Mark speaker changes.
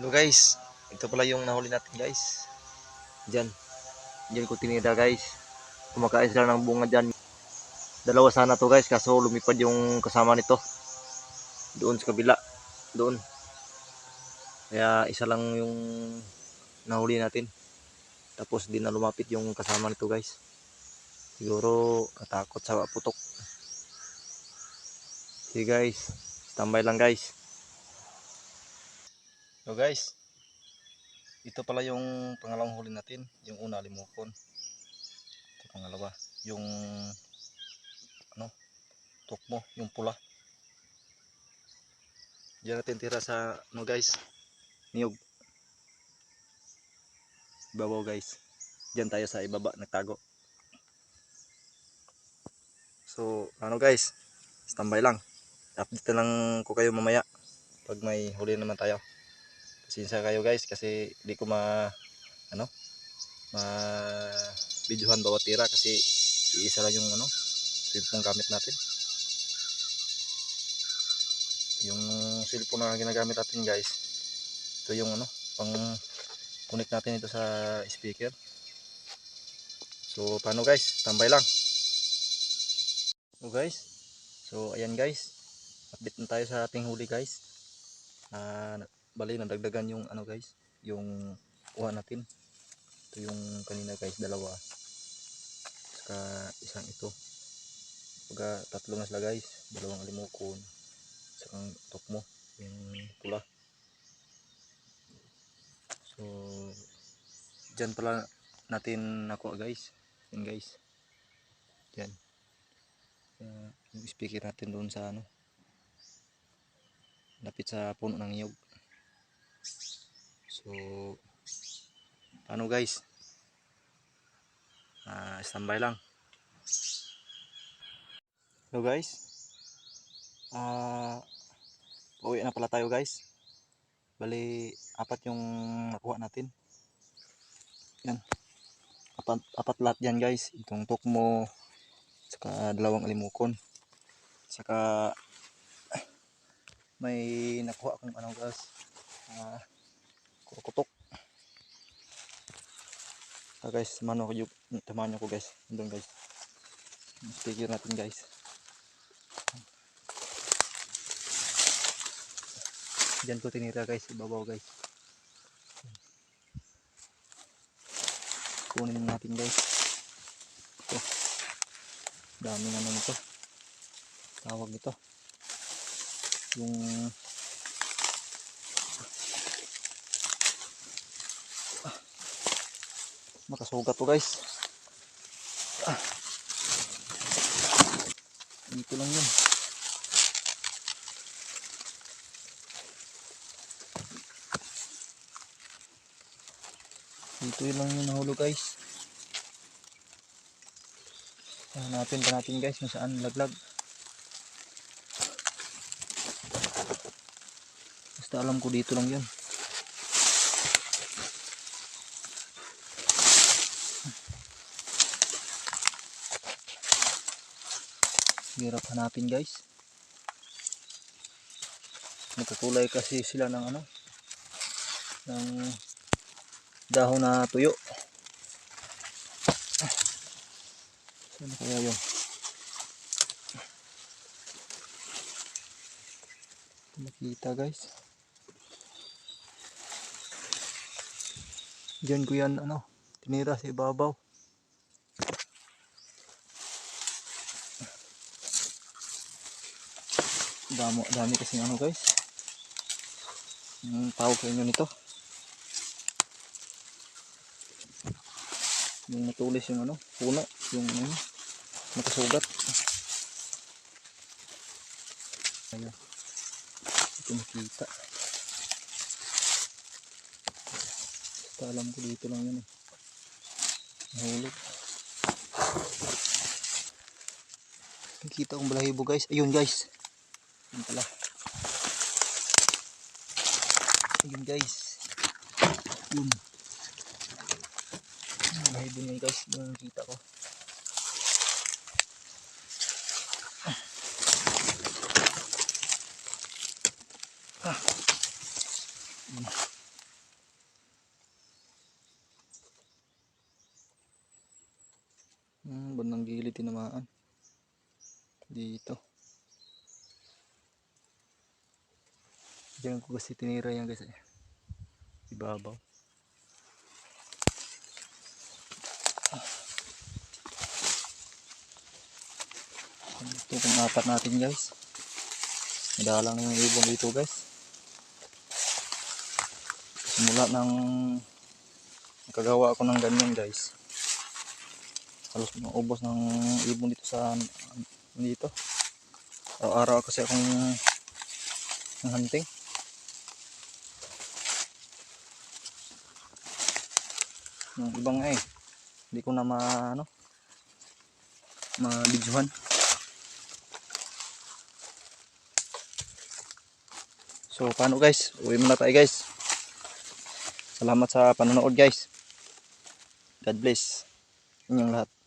Speaker 1: Hello guys, ito pala yung nahuli natin guys. Diyan. Diyan ko tinira guys. Kumakain sila ng bunga dyan. Dalawa sana to guys, kaso lumipad yung kasama nito. Doon sa kabila. Doon. Kaya isa lang yung nahuli natin. Tapos di na lumapit yung kasama nito guys. Siguro natakot sa putok. Sige guys, standby lang guys. So guys, ito pala yung pangalawang huli natin. Yung una limukon. Ito pangalawa. Yung ano, tukmo, yung pula. Diyan natin tira sa ano guys, niyog. Ibabaw guys. Diyan tayo sa ibaba nagtago. So, ano guys, standby lang. Update lang ko kayo mamaya pag may huli naman tayo. Pasensya kayo guys kasi di ko ma ano ma videohan bawat tira kasi iisa lang yung ano cellphone gamit natin. Yung cellphone na ginagamit natin guys. Ito yung ano pang connect natin ito sa speaker. So paano guys? Tambay lang. So guys. So ayan guys. Update na tayo sa ating huli guys. Ah bali nadagdagan yung ano guys yung kuha natin. Ito yung kanina guys dalawa. Saka isang ito. Pagka tatlo na sila guys dalawang alimukon saka tukmo yung pula. So dyan pala natin nakuha guys. Yan guys. Yan Kaya yung speaker natin doon sa ano lapit sa puno ng niyog So, paano guys? Ah, standby lang. Hello guys. Ah, pauwi na pala tayo guys. Bali, apat yung nakuha natin. Yan. Apat, apat lahat yan guys. Itong tukmo, saka dalawang alimukon. Saka may nakuha akong ano guys. Ah, kurukutok. Ah guys, mano ko tamahan ko guys. Doon guys. Speaker natin guys. Diyan ko tinira guys, ibabaw guys. Kunin natin guys. Ito. Daming ano nito. Tawag nito. Yung makasugat to guys. Ah. dito lang yun. Dito yun lang yung nahulog guys. Hanapin pa natin guys kung saan laglag. Basta alam ko dito lang yun hirap hanapin guys. Nagkakulay kasi sila ng ano ng dahon na tuyo. Saan kaya yun? Makita guys. Diyan ko yan ano tinira sa ibabaw damo dami kasi ano guys. Yung tawag sa inyo nito. Yung matulis yung ano puno yung ano nakasugat. Ayun ito makita basta alam ko dito lang yun eh. Nahulog. Nakita kong balahibo guys. Ayun guys yun pala. Yun guys. Yun. Bahay dun yun guys. Yung kita ko. Ah. ah. Hmm, bandang gilid tinamaan. Dito. Diyan ko kasi tinira yan guys eh. Ibabaw. Ito pang apat natin guys. Madalang yung ibon dito guys. Simula ng nakagawa ako ng ganyan guys. Halos maubos ng ibon dito sa dito. Araw-araw kasi akong ng hunting. Yung ibang nga eh. Hindi ko na ma ano ma-videohan. So paano guys? Uwi muna tayo guys. Salamat sa panonood guys. God bless inyong lahat.